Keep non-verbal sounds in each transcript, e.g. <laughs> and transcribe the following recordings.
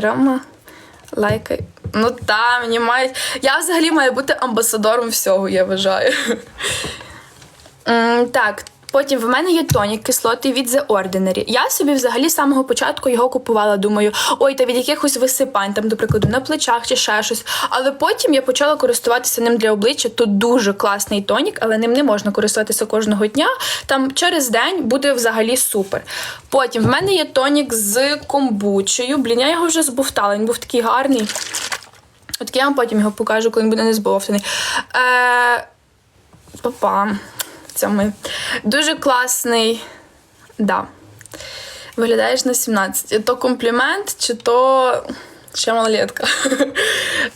Рома, лайкай. Ну та, мені мають. Я взагалі маю бути амбасадором всього, я вважаю. Так, потім в мене є тонік кислоти від The Ordinary. Я собі взагалі з самого початку його купувала. Думаю, ой, та від якихось висипань, там, до прикладу, на плечах чи ще щось. Але потім я почала користуватися ним для обличчя. Тут дуже класний тонік, але ним не можна користуватися кожного дня. Там через день буде взагалі супер. Потім в мене є тонік з комбучею. Блін, я його вже збовтала. Він був такий гарний. От я вам потім його покажу, коли він буде не збовтаний. Е, Папа. Це. Дуже класний. Да. Виглядаєш на 17. То комплімент, чи то ще малолетка. <laughs>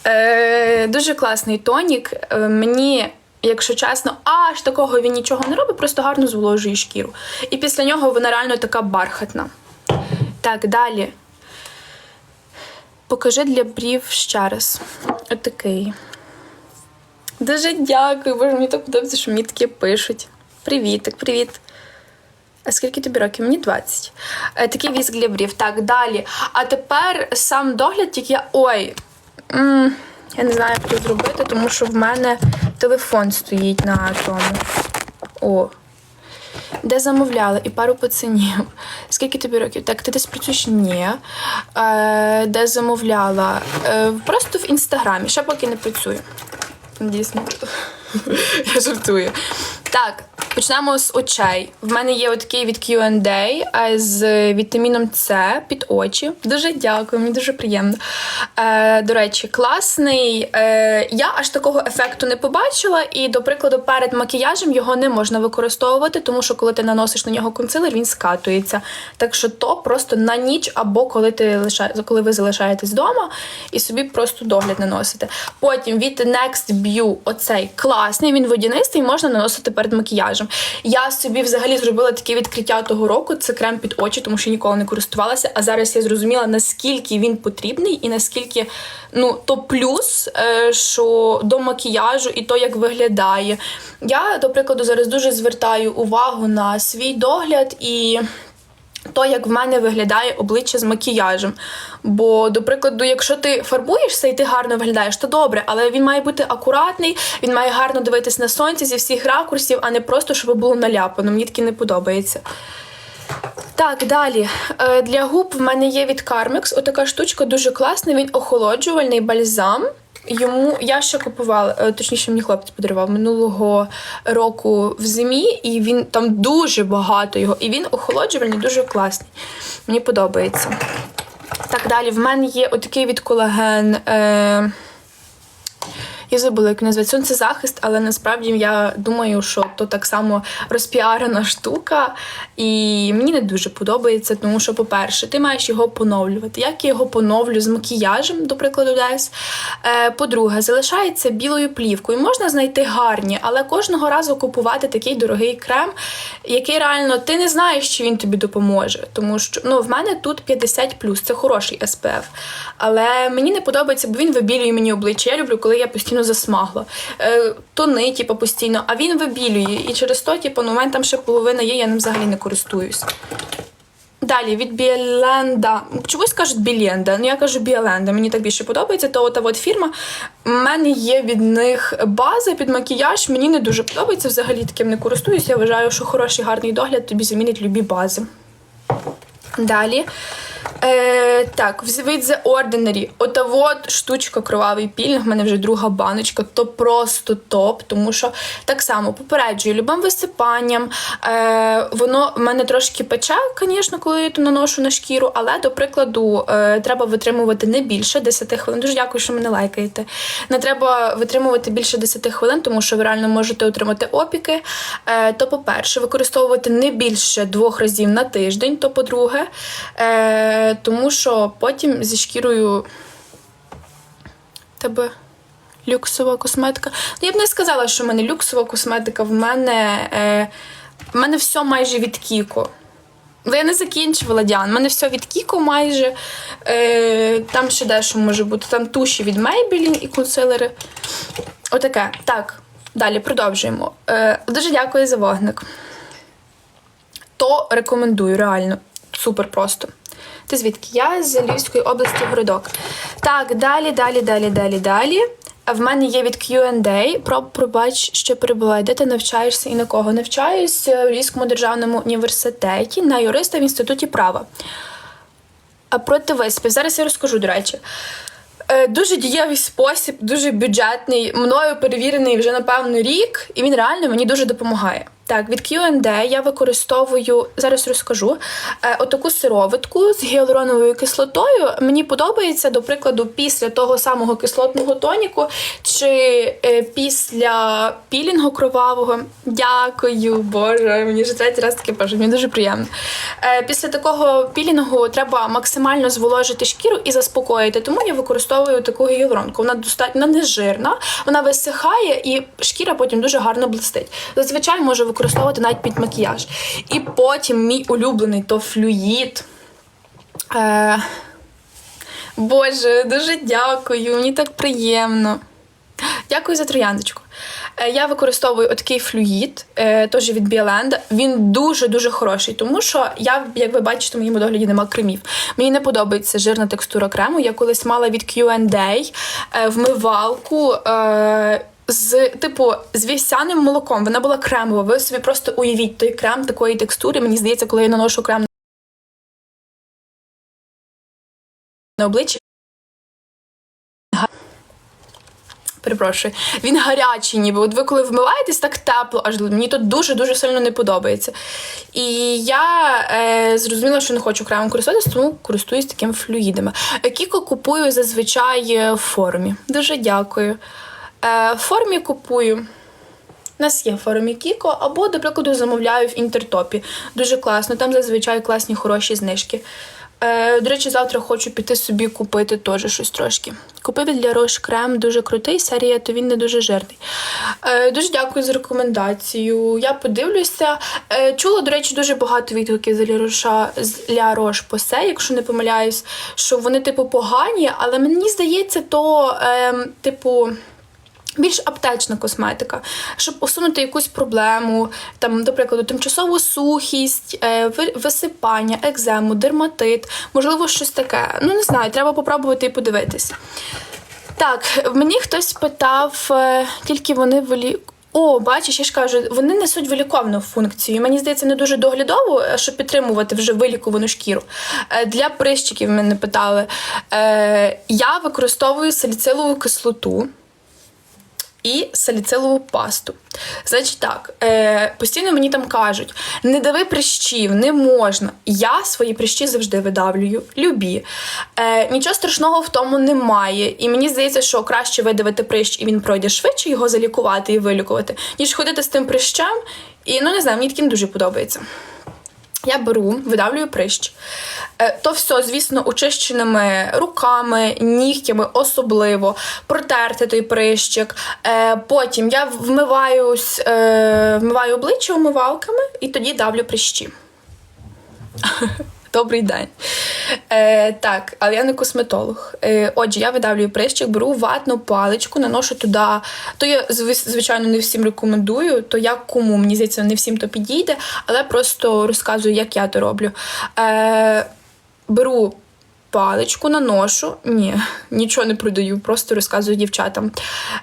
Е, дуже класний тонік. Е, мені, якщо чесно, аж такого він нічого не робить, просто гарно зволожує шкіру. І після нього вона реально така бархатна. Так, далі. Покажи для брів ще раз. Отакий. Дуже дякую, боже, мені так подобається, що мені таке пишуть. Привітик, привіт. А скільки тобі років? Мені 20. Е, Такий віск для брів. Так, далі. А тепер сам догляд, тільки я. Ой. м, Я не знаю, як це зробити, тому що в мене телефон стоїть на тому. О. Де замовляла і пару пацанів. Скільки тобі років? Так, ти десь працюєш? Ні. Е, де замовляла? Е, просто в інстаграмі. Ще поки не працюю. Дійсно. <laughs> Я жартую. Так, почнемо з очей. В мене є отакий від Q&A з вітаміном С під очі. Дуже дякую, мені дуже приємно. Е, до речі, класний. Е, я аж такого ефекту не побачила, і, до прикладу, перед макіяжем його не можна використовувати, тому що коли ти наносиш на нього консилер, він скатується. Так що то просто на ніч або коли ти лиша... коли ви залишаєтесь вдома і собі просто догляд наносите. Потім від Next View оцей класний, він водянистий, можна наносити перед макіяжем. Я собі взагалі зробила таке відкриття того року. Це крем під очі, тому що ніколи не користувалася. А зараз я зрозуміла, наскільки він потрібний і наскільки ну то плюс, е, що до макіяжу і то, як виглядає. Я, до прикладу, зараз дуже звертаю увагу на свій догляд і. То, як в мене виглядає обличчя з макіяжем. Бо, до прикладу, якщо ти фарбуєшся і ти гарно виглядаєш, то добре, але він має бути акуратний, він має гарно дивитись на сонце зі всіх ракурсів, а не просто, щоб було наляпано. Мені таке не подобається. Так, далі. Е, Для губ в мене є від Carmex. Отака штучка дуже класна, він охолоджувальний бальзам. Йому я ще купувала, е, точніше, мені хлопець подарував минулого року в зимі, і він там дуже багато його. І він охолоджувальний, дуже класний. Мені подобається. Так, далі. В мене є отакий від колаген. Е, я забула, як називається. Сонцезахист, але насправді я думаю, що то так само розпіарена штука, і мені не дуже подобається, тому що, по-перше, ти маєш його поновлювати. Як я його поновлю з макіяжем, до прикладу, десь. По-друге, залишається білою плівкою. Можна знайти гарні, але кожного разу купувати такий дорогий крем, який реально ти не знаєш, чи він тобі допоможе. Тому що ну, в мене тут 50 це хороший SPF. Але мені не подобається, бо він вибілює мені обличчя. Я люблю, коли я постійно засмагла. Е, тони, типу, постійно, а він вибілює. І через то, типу, ну, у мене там ще половина є, я ним взагалі не користуюсь. Далі від Біленда. Чогось кажуть Біленда, ну я кажу Біленда, мені так більше подобається. То ота от фірма. У мене є від них база під макіяж. Мені не дуже подобається. Взагалі таким не користуюсь. Я вважаю, що хороший гарний догляд тобі замінить любі бази. Далі. Е, так, від The Ordinary. Ота от штучка кровавий пілінг, в мене вже друга баночка, то просто топ, тому що так само попереджую любим висипанням. Е, воно в мене трошки пече, звісно, коли я то наношу на шкіру, але, до прикладу, е, треба витримувати не більше 10 хвилин. Дуже дякую, що мене лайкаєте. Не треба витримувати більше 10 хвилин, тому що ви реально можете отримати опіки. Е, то, по-перше, використовувати не більше двох разів на тиждень, то по-друге. Е, тому що потім зі шкірою тебе люксова косметика. Ну, я б не сказала, що в мене люксова косметика, в мене, е, в мене все майже від Кіко. Але я не закінчувала Діан. У мене все від Кіко майже. Е, там ще дещо може бути. Там туші від Maybelline і консилери. Отаке. Так, далі продовжуємо. Е, дуже дякую за вогник. То рекомендую, реально. Супер просто. Ти звідки? Я з Львівської області городок. Так, далі, далі, далі, далі, далі. В мене є від Q&A. Про пробач, що перебуває. Де ти навчаєшся і на кого? Навчаюсь в Львівському державному університеті на юриста в інституті права. А проти виспів. Зараз я розкажу, до речі. Е, Дуже дієвий спосіб, дуже бюджетний, мною перевірений вже напевно рік, і він реально мені дуже допомагає. Так, від Q&A я використовую, зараз розкажу, е, отаку сироватку з гіалуроновою кислотою. Мені подобається, до прикладу, після того самого кислотного тоніку чи е, після пілінгу кровавого. Дякую, Боже, мені вже третій раз таке пише, мені дуже приємно. Е, після такого пілінгу треба максимально зволожити шкіру і заспокоїти, тому я використовую таку гіалуронку. Вона достатньо не жирна, вона висихає і шкіра потім дуже гарно блистить. Зазвичай можу використовувати навіть під макіяж. І потім мій улюблений то флюїд. Е, Боже, дуже дякую, мені так приємно. Дякую за трояндочку. Е, Я використовую отакий флюїд, е, теж від Біоленда. Він дуже-дуже хороший, тому що я, як ви бачите, в моєму догляді нема кремів. Мені не подобається жирна текстура крему. Я колись мала від Q&A е, вмивалку. З типу з вівсяним молоком вона була кремова. Ви собі просто уявіть той крем такої текстури. Мені здається, коли я наношу крем на обличчя. Перепрошую, він гарячий, ніби. От ви коли вмиваєтесь, так тепло, аж мені тут дуже-дуже сильно не подобається. І я е, зрозуміла, що не хочу кремом користуватися, тому користуюсь такими флюїдами. Кіко купую зазвичай е, в формі. Дуже дякую. Е, формі купую. У нас є в форумі Кіко, або, до прикладу, замовляю в інтертопі. Дуже класно, там зазвичай класні хороші знижки. Е, до речі, завтра хочу піти собі купити теж щось трошки. Купив для Рош крем, дуже крутий, серія, то він не дуже жирний. Е, дуже дякую за рекомендацію. Я подивлюся. Е, чула, до речі, дуже багато відгуків з Ля Роша з Ля Рош Посе, якщо не помиляюсь, що вони, типу, погані, але мені здається, то, е, типу. Більш аптечна косметика, щоб усунути якусь проблему, там, до прикладу, тимчасову сухість, е, висипання, екзему, дерматит, можливо, щось таке. Ну, не знаю, треба попробувати і подивитись. Так, мені хтось питав, е, тільки вони волі. О, бачиш, я ж кажу, вони несуть виліковну функцію. Мені здається, не дуже доглядову, е, щоб підтримувати вже вилікувану шкіру. Для прищиків мене питали. Я використовую саліцилову кислоту і саліцилову пасту. Значить так, е, постійно мені там кажуть: не дави прищів, не можна. Я свої прищі завжди видавлюю, любі. Е, нічого страшного в тому немає. І мені здається, що краще видавити прищ, і він пройде швидше його залікувати і вилікувати, ніж ходити з тим прищем. І ну не знаю, мені таким дуже подобається. Я беру, видавлюю прищ. Е, То все, звісно, очищеними руками, нігтями особливо, протерти той прищик. Е, Потім я вмиваюсь, е, вмиваю обличчя умивалками і тоді давлю прищі. <laughs> Добрий день. Е, так, але я не косметолог. Е, отже, я видавлюю прищик, беру ватну паличку, наношу туди. То я, звичайно, не всім рекомендую, то я кому, мені здається, не всім то підійде, але просто розказую, як я то роблю. Е, беру паличку, наношу. Ні, нічого не продаю, просто розказую дівчатам,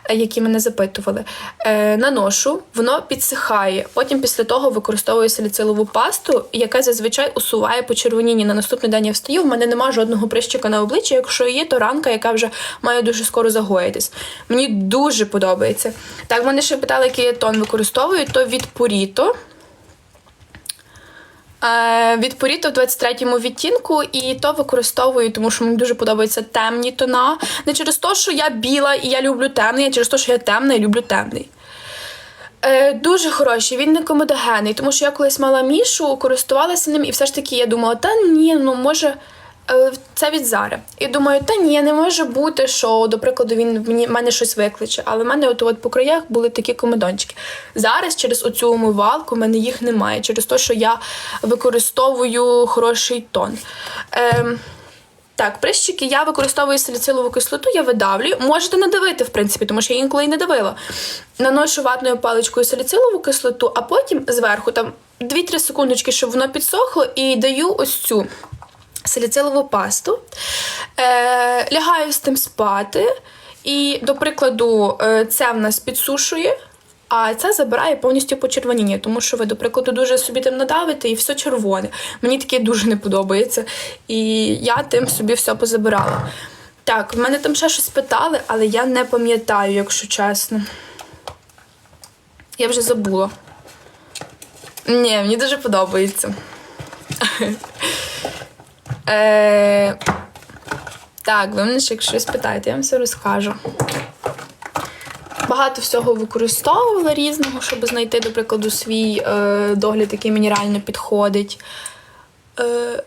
е, які мене запитували. Е, наношу, воно підсихає. Потім після того використовую саліцилову пасту, яка зазвичай усуває почервоніння. На наступний день я встаю, в мене нема жодного прищика на обличчі. Якщо є, то ранка, яка вже має дуже скоро загоїтись. Мені дуже подобається. Так, мене ще питали, який я тон використовую, то від Purito. Е, від в 23-му відтінку, і то використовую, тому що мені дуже подобаються темні тона. Не через те, що я біла і я люблю темний, а через те, що я темна і люблю темний. Е, дуже хороший, він не комедогенний, тому що я колись мала мішу, користувалася ним, і все ж таки я думала, та ні, ну може. Е, Це від Зари. І думаю, та ні, не може бути, що, до прикладу, він мені мене щось викличе. Але в мене от, от по краях були такі комедончики. Зараз через оцю умивалку в мене їх немає, через те, що я використовую хороший тон. Ем, так, прищики я використовую саліцилову кислоту, я видавлюю. Можете не давити, в принципі, тому що я інколи і не давила. Наношу ватною паличкою саліцилову кислоту, а потім зверху там 2-3 секундочки, щоб воно підсохло, і даю ось цю саліцилову пасту, е, лягаю з тим спати. І, до прикладу, це в нас підсушує, а це забирає повністю почервоніння, тому що ви, до прикладу, дуже собі тим надавите і все червоне. Мені таке дуже не подобається. І я тим собі все позабирала. Так, в мене там ще щось питали, але я не пам'ятаю, якщо чесно. Я вже забула. Ні, мені дуже подобається. <laughs> Е, Так, ви мене ще щось питаєте, я вам все розкажу. Багато всього використовувала різного, щоб знайти, до прикладу, свій е, догляд, який мені реально підходить. Е,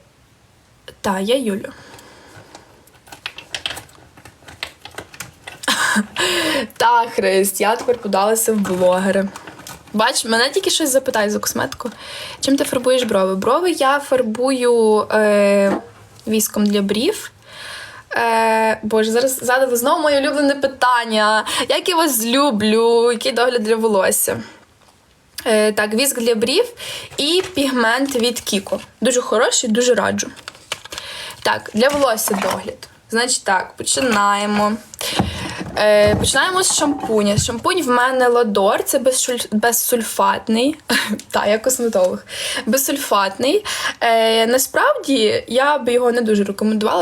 та, я Юлю. <laughs> Так, Христ, я тепер подалася в блогери. Бач, мене тільки щось запитають за косметику. Чим ти фарбуєш брови? Брови я фарбую е, віском для брів. Е, Боже, зараз задали знову моє улюблене питання. Як я вас люблю? Який догляд для волосся? Е, так, віск для брів і пігмент від Кіко. Дуже хороший, дуже раджу. Так, для волосся догляд. Значить так, починаємо. Е, починаємо з шампуня. Шампунь в мене Ладор, це безшуль- безсульфатний. <laughs> Та, я косметолог. Безсульфатний. Е, насправді я би його не дуже рекомендувала.